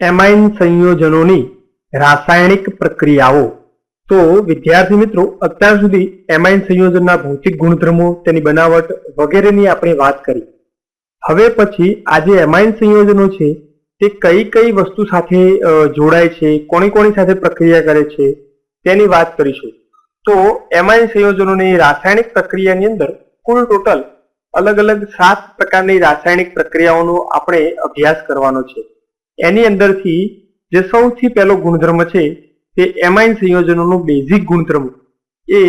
Amine સંયોજનોની રાસાયણિક પ્રક્રિયાઓ. તો વિદ્યાર્થી મિત્રો, અત્યાર સુધી એમાઇન સંયોજનના ભૌતિક ગુણધર્મો, તેની બનાવટ વગેરેની આપણે વાત કરી. હવે પછી આ જે એમાઇન સંયોજનો છે, તે કઈ કઈ વસ્તુ સાથે જોડાય છે, કોની કોની સાથે પ્રક્રિયા કરે છે, તેની વાત કરીશું. તો એમાઇન સંયોજનોની રાસાયણિક પ્રક્રિયાની અંદર કુલ ટોટલ અલગ અલગ સાત પ્રકારની રાસાયણિક પ્રક્રિયાઓનો આપણે અભ્યાસ કરવાનો છે. એની અંદરથી જે સૌથી પહેલો ગુણધર્મ છે તે એમાઇન સંયોજનોનો બેઝિક ગુણધર્મ એ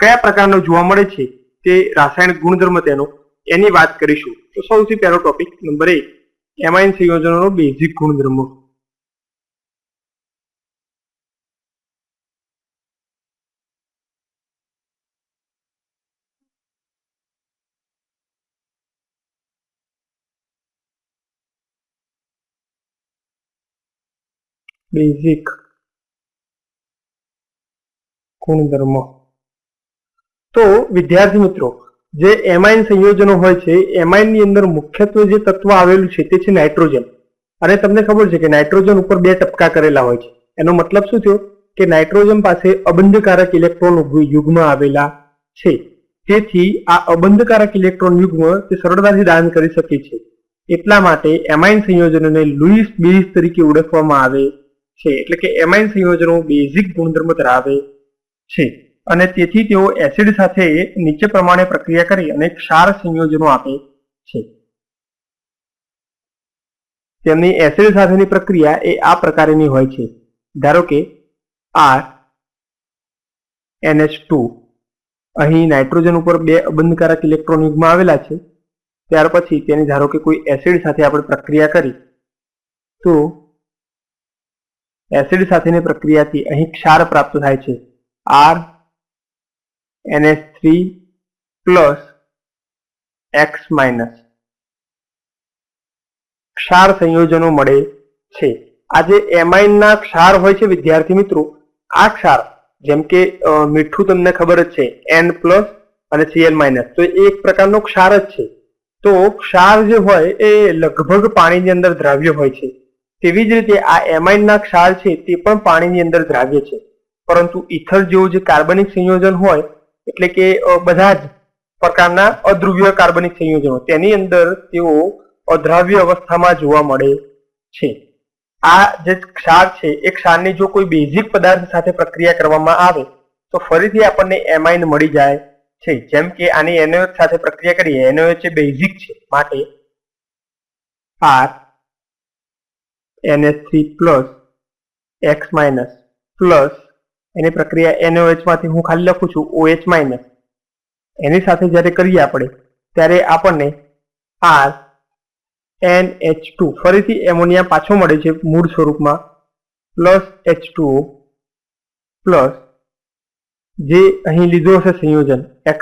કયા પ્રકારનો જોવા મળે છે તે રાસાયણિક ગુણધર્મ તેનો. એની વાત કરીશું. તો સૌથી પહેલો ટોપિક નંબર એક. એમાઇન સંયોજનોનો બેઝિક ગુણધર્મો. બેઝિક ગુણધર્મ. તો વિદ્યાર્થી મિત્રો, જે એમાઇન સંયોજનો હોય છે એમાઇનની અંદર મુખ્યત્વે જે તત્વ આવેલું છે તે છે નાઇટ્રોજન. અને તમને ખબર છે કે નાઇટ્રોજન ઉપર બે ટપકા કરેલા હોય છે. એનો મતલબ શું થયો? કે નાઇટ્રોજન પાસે અબંધકારક ઇલેક્ટ્રોન યુગ્મ આવેલા છે. તેથી આ અબંધકારક ઇલેક્ટ્રોન યુગ્મ તે સરળતાથી દાન કરી શકે છે. એટલા માટે એમાઇન સંયોજનોને લુઈસ બેઝ તરીકે ઓળખવામાં આવે છે, એટલે કે એમાઇન સંયોજનો બેઝિક ગુણધર્મ ધરાવે છે. અને તેથી તેઓ એસિડ સાથે નીચે પ્રમાણે પ્રક્રિયા કરી અને ક્ષાર સંયોજનો આપે છે. તેમની એસિડ સાથેની પ્રક્રિયા એ આ પ્રકારની હોય છે. ધારો કે આર NH2 અહીં નાઇટ્રોજન ઉપર બે અબંધકારક ઇલેક્ટ્રોન યુગમાં આવેલા છે. ત્યાર પછી તેની ધારો કે કોઈ એસિડ સાથે આપણે પ્રક્રિયા કરી, તો એસિડ સાથેની પ્રક્રિયાથી અહીં ક્ષાર પ્રાપ્ત થાય છે. R NH3 plus X minus ક્ષાર સંયોજનો મળે છે. આ જે એમાઇનના ક્ષાર હોય છે વિદ્યાર્થી મિત્રો. આ ક્ષાર, જેમ કે મીઠું તમને ખબર જ છે એન પ્લસ અને સીએન માઇનસ તો એ એક પ્રકારનો ક્ષાર જ છે. તો ક્ષાર જે હોય એ લગભગ પાણીની અંદર દ્રાવ્ય હોય છે. તેવી જ રીતે આ એમાઇનના ક્ષાર છે તે પણ પાણીની અંદર દ્રાવ્ય છે. પરંતુ ઇથર જેવું જે કાર્બનિક સંયોજન હોય, એટલે કે બધા જ પ્રકારના અધ્રુવ્ય કાર્બનિક સંયોજનો, તેની અંદર તેઓ અદ્રાવ્ય અવસ્થામાં જોવા મળે છે. આ જે ક્ષાર છે, એ ક્ષારની જો કોઈ બેઝિક પદાર્થ સાથે પ્રક્રિયા કરવામાં આવે, તો ફરીથી આપણને એમાઇન મળી જાય છે. જેમ કે આની એનઓએચ સાથે પ્રક્રિયા કરીએ, એનઓએચ એ બેઝિક છે માટે. R NH3 plus X minus plus એની પ્રક્રિયા NOH માંથી હું ખાલી લખું છું OH માઇનસ એની સાથે જ્યારે કરીએ આપણે, ત્યારે આપણને R NH2 ફરીથી એમોનિયા પાછો મળે છે મૂળ સ્વરૂપમાં પ્લસ એચ ટુ પ્લસ જે અહીં લીધો હશે સંયોજન X,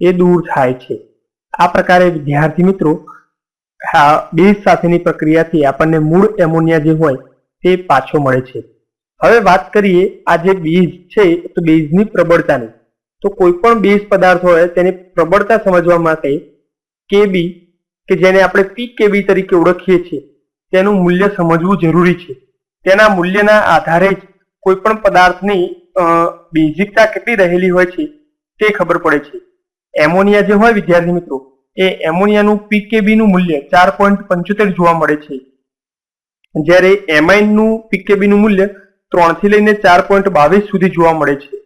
એ દૂર થાય છે. આ પ્રકારે વિદ્યાર્થી મિત્રો આ બેઝ સાથેની પ્રક્રિયાથી આપણને મૂળ એમોનિયા જે હોય તે પાછો મળે છે. હવે વાત કરીએ, આ જે બેઝ છે, તો બેઝની પ્રબળતાની. તો કોઈ પણ બેઝ પદાર્થ હોય, તેની પ્રબળતા સમજવા માટે કેબી, કે જેને આપણે પી કેબી તરીકે ઓળખીએ છીએ, તેનું મૂલ્ય સમજવું જરૂરી છે. તેના મૂલ્યના આધારે જ કોઈ પણ પદાર્થની બેઝિકતા કેટલી રહેલી હોય છે તે ખબર પડે છે. એમોનિયા જે હોય, વિદ્યાર્થી મિત્રો એ એમોનિયાનું પીકેબીનું મૂલ્ય ચાર પોઈન્ટ પંચોતેર જોવા મળે છે. જ્યારે એમાઇનનું પીકેબીનું મૂલ્ય ત્રણથી લઈને ચાર પોઈન્ટ બાવીસ સુધી જોવા મળે છે.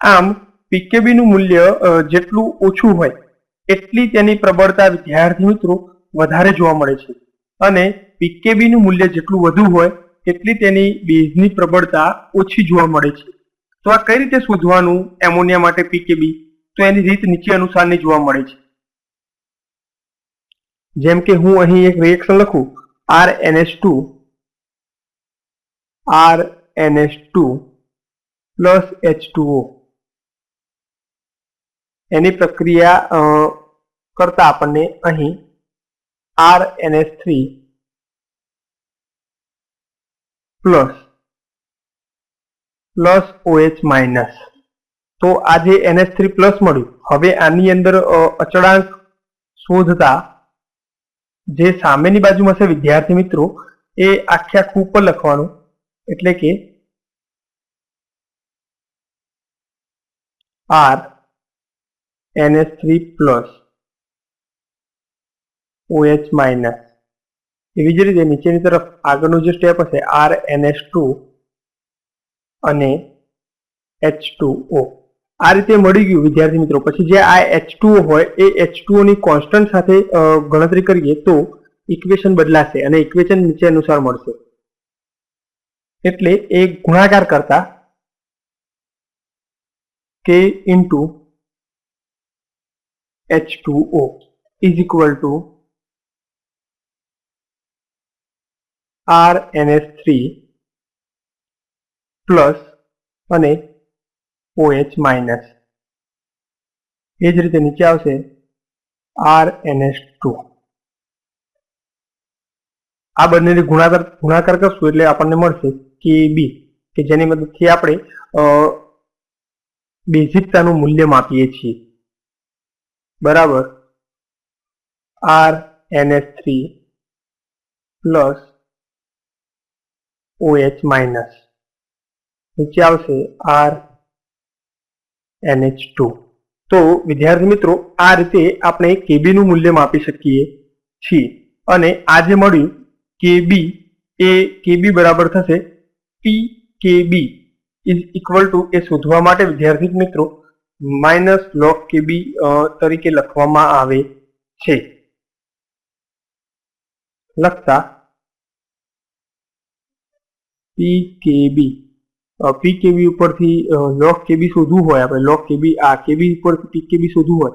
આમ પીકેબીનું મૂલ્ય જેટલું ઓછું હોય, એટલી તેની પ્રબળતા વિદ્યાર્થી મિત્રો વધારે જોવા મળે છે. અને પીકેબીનું મૂલ્ય જેટલું વધુ હોય, એટલી તેની બેઝની પ્રબળતા ઓછી જોવા મળે છે. તો આ કઈ રીતે શોધવાનું એમોનિયા માટે પીકેબી તો એની રીત નીચે અનુસારની જોવા મળે છે. જેમ કે હું અહીં એક રિએક્શન લખું. R two R two plus H two O એની પ્રક્રિયા કરતા આપણને અહીં R three plus plus OH minus તો આ જે NH3 થ્રી પ્લસ મળ્યું. હવે આની અંદર અચળાંક શોધતા જે સામેની બાજુમાં છે વિદ્યાર્થી મિત્રો, એ આખે આખું ઉપર લખવાનું. એટલે કે R NS three plus OH minus એવી જ રીતે નીચેની તરફ આગળનું જે સ્ટેપ હશે આર એનએસ ટુ અને એચ ટુ ઓ આ રીતે મળી ગયું, વિદ્યાર્થી મિત્રો. પછી જે આ એચ હોય, એ એચની કોન્સ્ટન્ટ સાથે ગણતરી કરીએ તો ઇક્વેશન બદલાશે અને ઇક્વેશન નીચે અનુસાર મળશે. એટલે એ ગુણાકાર કરતા K into H two O is equal to R N S three plus અને OH માઇનસ એ જ રીતે નીચે આવશે આર એનએસ ટુ આ બંનેની ગુણાકાર ગુણાકાર કરશું એટલે આપણને મળશે કે બી કે જેની મદદથી આપણે બેઝિકતાનું મૂલ્ય માપીએ છીએ. બરાબર? R NS three plus OH minus નીચે આવશે આર NH2 તો, વિદ્યાર્થી મિત્રો, આ રીતે આપણે કેબીનું મૂલ્ય માપી શકીએ છીએ. અને આ જે મળ્યું કેબી એ કેબી બરાબર થશે p KB is equal to એ શોધવા માટે વિદ્યાર્થી મિત્રો માઇનસ લોક કેબી તરીકે લખવામાં આવે છે. લખતા PKB પીકેબી ઉપરથી લોગ કેબી શોધવું હોય આપણે લોગ કેબી આ કેબી ઉપરથી પીકેબી શોધવું હોય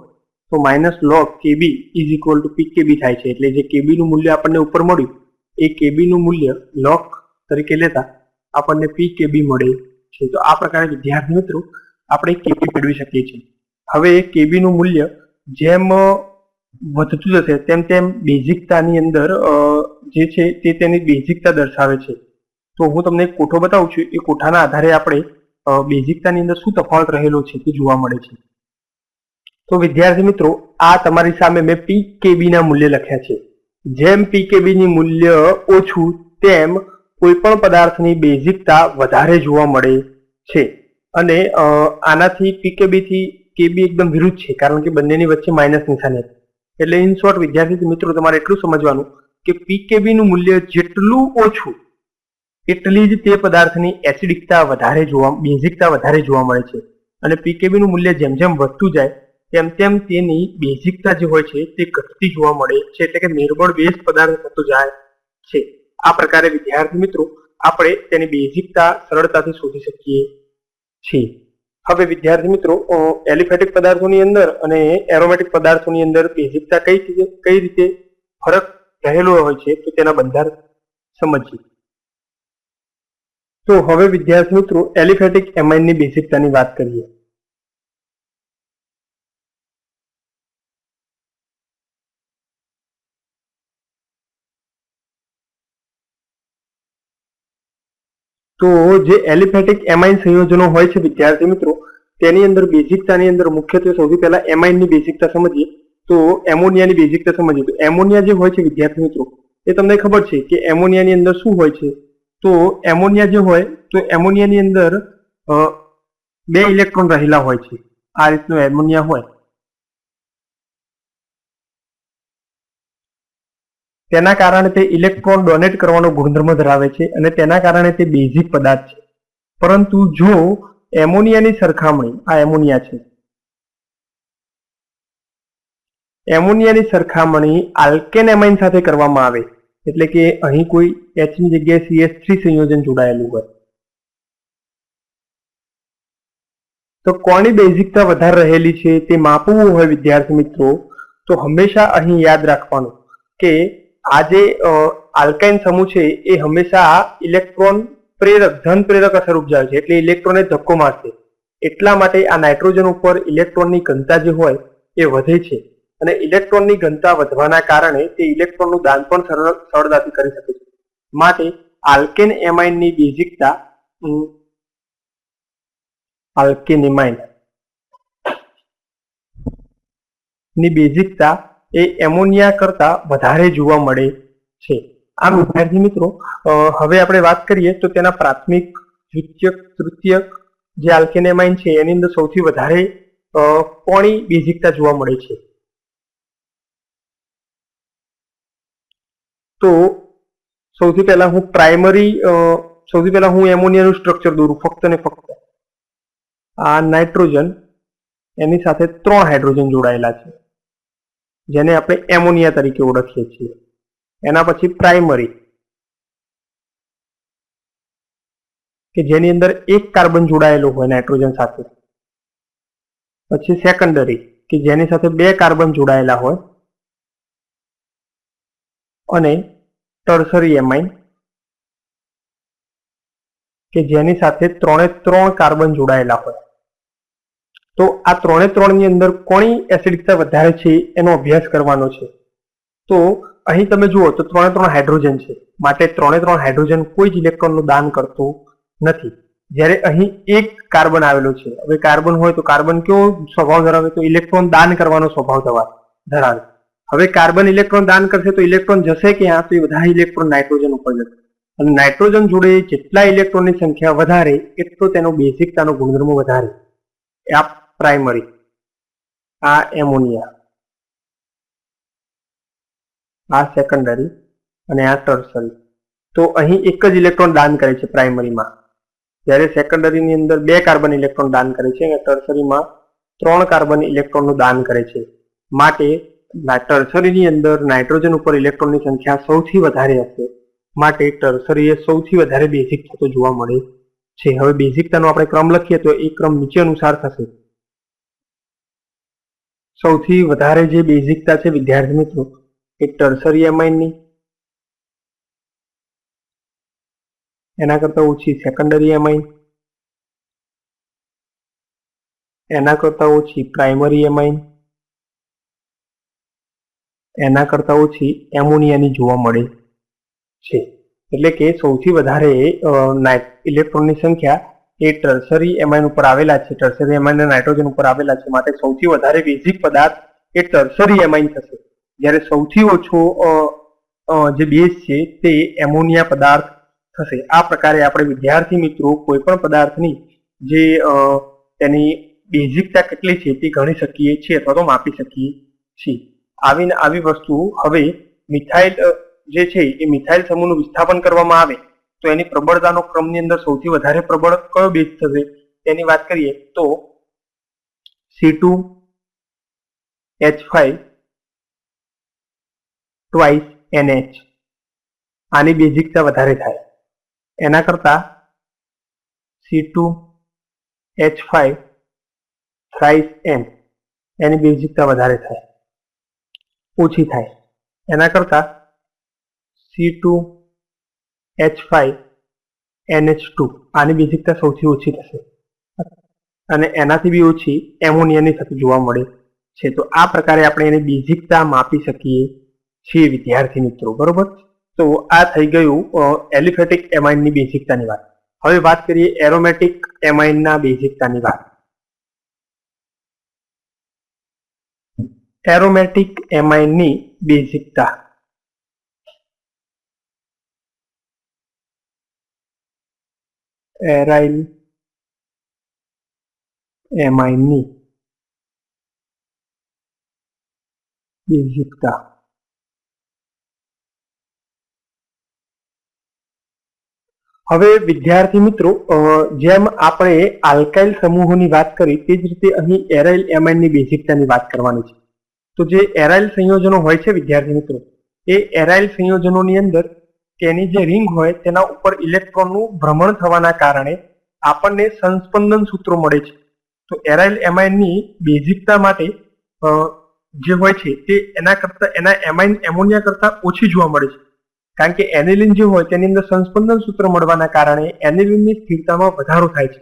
તો minus log Kb is equal to p Kb થાય છે એટલે જે કેબીનું મૂલ્ય આપણને ઉપર મળ્યું એ કેબીનું મૂલ્ય લોગ તરીકે લેતા આપણને પીકેબી મળે છે તો આ પ્રકારે વિદ્યાર્થી મિત્રો આપણે કેબી મેળવી શકીએ છીએ હવે એ કેબીનું મૂલ્ય જેમ વધતું જશે તેમ તેમ બેઝિકતાની અંદર જે છે તે તેની બેઝિકતા દર્શાવે છે તો હું તમને એક કોઠો બતાવું છું. એ કોઠાના આધારે આપણે બેઝિકતાની અંદર શું તફાવત રહેલો છે તે જોવા મળે છે. તો વિદ્યાર્થી મિત્રો, આ તમારી સામે મેં પીકેબી ના મૂલ્ય લખ્યા છે. જેમ પીકેબી ની મૂલ્ય ઓછું, તેમ કોઈ પણ પદાર્થની બેઝિકતા વધારે જોવા મળે છે. અને આનાથી પીકેબી થી કેબી એકદમ વિરુદ્ધ છે, કારણ કે બંનેની વચ્ચે માઇનસ નિશાની એટલે ઇન શોર્ટ વિદ્યાર્થી મિત્રો, તમારે એટલું સમજવાનું કે પીકેબી નું મૂલ્ય જેટલું ઓછું એટલી જ તે પદાર્થની એસિડિકતા વધારે જોવા, બેઝિકતા વધારે જોવા મળે છે. અને પીકેબીનું મૂલ્ય જેમ જેમ વધતું જાય, તેમ તેમ તેની બેઝિકતા જે હોય છે, તે ઘટતી જોવા મળે છે. એટલે કે નિર્બળ બેઝ પદાર્થ થતો જાય છે. આ પ્રકારે વિદ્યાર્થી મિત્રો, આપણે તેની બેઝિકતા સરળતાથી શોધી શકીએ છીએ. હવે વિદ્યાર્થી મિત્રો એલિફેટિક પદાર્થોની અંદર અને એરોમેટિક પદાર્થોની અંદર બેઝિકતા કઈ કઈ રીતે ફરક રહેલો હોય છે, તો તેના બંધારણ સમજીએ. તો હવે વિદ્યાર્થી મિત્રો એલિફેટિક એમાઇનની બેસિકતાની વાત કરીએ. તો જે એલિફેટિક એમાઇન સંયોજનો હોય છે વિદ્યાર્થી મિત્રો, તેની અંદર બેઝિકતાની અંદર મુખ્યત્વે સૌથી પહેલા એમાઇનની બેઝિકતા સમજીએ. તો એમોનિયાની બેઝિકતા સમજીએ. તો એમોનિયા જે હોય છે વિદ્યાર્થી મિત્રો, એ તમને ખબર છે કે એમોનિયાની અંદર શું હોય છે? તો એમોનિયા જે હોય, તો એમોનિયાની અંદર બે ઇલેક્ટ્રોન રહેલા હોય છે. આ રીતનું એમોનિયા હોય. તેના કારણે તે ઇલેક્ટ્રોન ડોનેટ કરવાનો ગુણધર્મ ધરાવે છે અને તેના કારણે તે બેઝિક પદાર્થ છે. પરંતુ જો એમોનિયાની સરખામણી, આ એમોનિયા છે. એમોનિયાની સરખામણી આલ્કેન એમાઇન સાથે કરવામાં આવે. એટલે કે અહીં કોઈ H ની જગ્યાએ સીએસ થ્રી સંયોજન જોડાયેલું હોય. તો કોની બેઝિકતા વધારે રહેલી છે તે માપવું હોય વિદ્યાર્થી મિત્રો? તો હંમેશા અહીં યાદ રાખવાનું કે આ જે આલ્કાઇન સમૂહ છે એ હંમેશા ઇલેક્ટ્રોન પ્રેરક ધન પ્રેરક અસર ઉપજાવે છે. એટલે ઇલેક્ટ્રોનને ધક્કો મારશે. એટલા માટે આ નાઇટ્રોજન ઉપર ઇલેક્ટ્રોનની ઘનતા જે હોય એ વધે છે. અને ઇલેક્ટ્રોનની ઘનતા વધવાના કારણે તે ઇલેક્ટ્રોનનું દાન પણ સરળ સરળતાથી કરી શકે છે. માટે આલ્કેન એમાઇનની બેઝિકતા ઉમ, આલ્કેન એમાઇનની બેઝિકતા એ એમોનિયા કરતા વધારે જોવા મળે છે. આમ વિદ્યાર્થી મિત્રો હવે આપણે વાત કરીએ તો તેના પ્રાથમિક દ્વિતીયક તૃતીયક જે આલ્કેનેમાઇન છે એની અંદર સૌથી વધારે કોની બેઝિકતા જોવા મળે છે. તો સૌથી પહેલા હું પ્રાઇમરી સૌથી પહેલા હું એમોનિયાનું સ્ટ્રક્ચર દોરું, ફક્ત ને ફક્ત. આ નાઇટ્રોજન એની સાથે ત્રણ હાઇડ્રોજન જોડાયેલા છે, જેને આપણે એમોનિયા તરીકે ઓળખીએ છીએ. એના પછી પ્રાઇમરી કે જેની અંદર એક કાર્બન જોડાયેલો હોય નાઇટ્રોજન સાથે. પછી સેકન્ડરી કે જેની સાથે બે કાર્બન જોડાયેલા હોય. અને ટર્સરી એમાઇન કે જેની સાથે ત્રણે ત્રણ કાર્બન જોડાયેલા હોય. તો આ ત્રણે ત્રણની અંદર કોની એસિડિકતા વધારે છે એનો અભ્યાસ કરવાનો છે. તો અહીં તમે જુઓ તો ત્રણે ત્રણ હાઇડ્રોજન છે. માટે ત્રણે ત્રણ હાઇડ્રોજન કોઈ જ ઇલેક્ટ્રોનનું દાન કરતું નથી. જ્યારે અહીં એક કાર્બન આવેલો છે. હવે કાર્બન હોય તો કાર્બન કેવો સ્વભાવ ધરાવે? તો ઇલેક્ટ્રોન દાન કરવાનો સ્વભાવ ધરા- ધરાવે. હવે કાર્બન ઇલેક્ટ્રોન દાન કરશે તો ઇલેક્ટ્રોન જશે ક્યાં? તો એ બધા ઇલેક્ટ્રોન નાઇટ્રોજન ઉપર જશે. અને નાઇટ્રોજન જોડે જેટલા ઇલેક્ટ્રોનની સંખ્યા વધારે એટલો તેનો બેઝિકતાનો ગુણધર્મ વધારે. આ પ્રાઇમરી આ એમોનિયા આ સેકન્ડરી અને આ ટર્સરી તો અહીં એક જ ઇલેક્ટ્રોન દાન કરે છે પ્રાઇમરીમાં જ્યારે સેકન્ડરીની અંદર બે કાર્બન ઇલેક્ટ્રોન દાન કરે છે અને ટર્સરીમાં ત્રણ કાર્બન ઇલેક્ટ્રોનનું દાન કરે છે. માટે ટર્સરીની અંદર નાઇટ્રોજન ઉપર ઇલેક્ટ્રોનની સંખ્યા સૌથી વધારે હશે. માટે ટર્સરી એ સૌથી વધારે બેઝિક થતો જોવા મળે છે. હવે બેઝિકતાનો આપણે ક્રમ લખીએ તો એ ક્રમ નીચે અનુસાર થશે. સૌથી વધારે જે બેઝિકતા છે વિદ્યાર્થી મિત્રો, એ ટર્સરી એમાઇનની એના કરતા ઓછી સેકન્ડરી એમાઇન એના કરતા ઓછી પ્રાઇમરી એમાઇન એના કરતાં ઓછી એમોનિયાની જોવા મળે છે. એટલે કે સૌથી વધારે ઇલેક્ટ્રોનની સંખ્યા એ ટર્સરી એમાઇન ઉપર આવેલા છે. ટર્સરી એમાઇન નાઇટ્રોજન ઉપર આવેલા છે. માટે સૌથી વધારે બેઝિક પદાર્થ એ ટર્સરી એમાઇન થશે. જ્યારે સૌથી ઓછો જે બેઝ છે તે એમોનિયા પદાર્થ થશે. આ પ્રકારે આપણે વિદ્યાર્થી મિત્રો કોઈ પણ પદાર્થની જે તેની બેઝિકતા કેટલી છે તે ગણી શકીએ છીએ અથવા તો માપી શકીએ છીએ. આવી ને આવી વસ્તુ હવે મિથાઇલ જે છે એ મિથાઇલ સમૂહનું વિસ્થાપન કરવામાં આવે, તો એની પ્રબળતાનો ક્રમની અંદર સૌથી વધારે પ્રબળ કયો બેઝ થશે? તેની વાત કરીએ તો C two H five twice NH આની બેઝિકતા વધારે થાય. એના કરતા C two H five thrice N એની બેઝિકતા વધારે થાય. ઓછી થાય. એના કરતાં C two H five NH two આની બેઝિકતા સૌથી ઓછી થશે. અને એનાથી બી ઓછી એમોનિયાની થતી જોવા મળે છે. તો આ પ્રકારે આપણે એની બેઝિકતા માપી શકીએ છીએ વિદ્યાર્થી મિત્રો, બરોબર? તો આ થઈ ગયું એલિફેટિક એમાઇનની બેઝિકતાની વાત. હવે વાત કરીએ એરોમેટિક એમાઇનના બેઝિકતાની વાત. એરોમેટિક એમાઇનની બેઝિકતા. એરાઇલ એમાઇનની બેઝિકતા. હવે વિદ્યાર્થી મિત્રો જેમ આપણે આલ્કાઇલ સમૂહોની વાત કરી, તે જ રીતે અહીં એરાઇલ એમાઇનની બેઝિકતાની વાત કરવાની છે. તો જે એરાઇલ સંયોજનો હોય છે વિદ્યાર્થી મિત્રો, એ એરાઇલ સંયોજનોની અંદર તેની જે રિંગ હોય તેના ઉપર ઇલેક્ટ્રોનનું ભ્રમણ થવાના કારણે આપણને સંસ્પંદન સૂત્રો મળે છે. તો એરાઇલ એમાઇનની બેઝિકતા માટે જે હોય છે તે એના કરતા, એના એમાઇન એમોનિયા કરતા ઓછી જોવા મળે છે. કારણ કે એનિલિન જે હોય તેની અંદર સંસ્પંદન સૂત્ર મળવાના કારણે એનિલિનની સ્થિરતામાં વધારો થાય છે.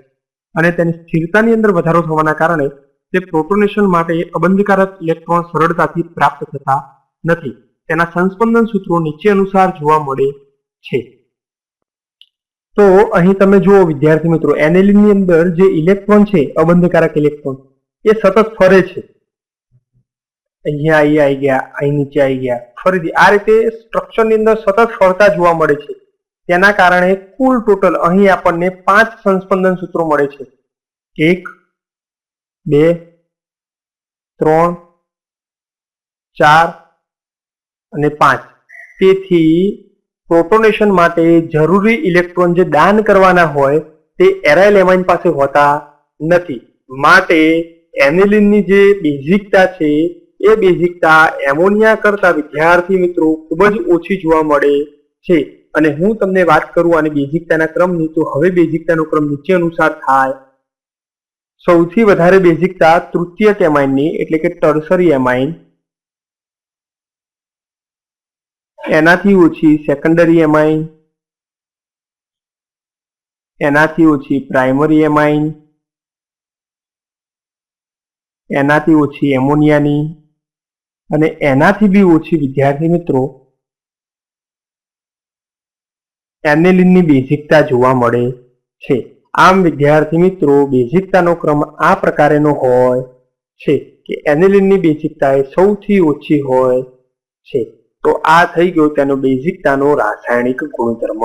અને તેની સ્થિરતાની અંદર વધારો થવાના કારણે તે પ્રોટોનેશન માટે અબંધકારક ઇલેક્ટ્રોન સરળતાથી પ્રાપ્ત થતા નથી. તેના સંસ્પંદન સૂત્રો નીચે અનુસાર જોવા મળે છે. તો અહીં તમે જુઓ, વિદ્યાર્થી મિત્રો એનિલિનની અંદર જે ઇલેક્ટ્રોન છે, અબંધકારક ઇલેક્ટ્રોન, એ સતત ફરે છે. અહીંયા અહીંયા આવી ગયા અહીં નીચે આવી ગયા. ફરીથી આ રીતે સ્ટ્રક્ચરની અંદર સતત ફરતા જોવા મળે છે. તેના કારણે કુલ ટોટલ અહીં આપણને પાંચ સંસ્પંદન સૂત્રો મળે છે. એક બે, ત્રણ, ચાર અને પાંચ. તેથી પ્રોટોનેશન માટે જરૂરી ઇલેક્ટ્રોન જે દાન કરવાના હોય તે એરાઇલ એમાઇન પાસે હોતા નથી. માટે એનિલિનની જે બેઝિકતા છે, એ બેઝિકતા એમોનિયા કરતા વિદ્યાર્થી મિત્રો ખૂબ જ ઓછી જોવા મળે છે. અને હું તમને વાત કરું આની બેઝિકતાના ક્રમની, તો હવે બેઝિકતાનો ક્રમ નીચે અનુસાર થાય. સૌથી વધારે બેઝિકતા તૃતીય કેમાઇનની એટલે કે ટર્સરી એમાઇન એનાથી ઓછી સેકન્ડરી એમાઇન એનાથી ઓછી પ્રાઇમરી એમાઇન એનાથી ઓછી એમોનિયાની અને એનાથી બી ઓછી વિદ્યાર્થી મિત્રો, એનેલિનની બેઝિકતા જોવા મળે છે. આમ વિદ્યાર્થી મિત્રો, બેઝિકતાનો ક્રમ આ પ્રકારેનો હોય છે કે એનિલિનની બેઝિકતા એ સૌથી ઓછી હોય છે. તો આ થઈ ગયો તેનો બેઝિકતાનો રાસાયણિક ગુણધર્મ.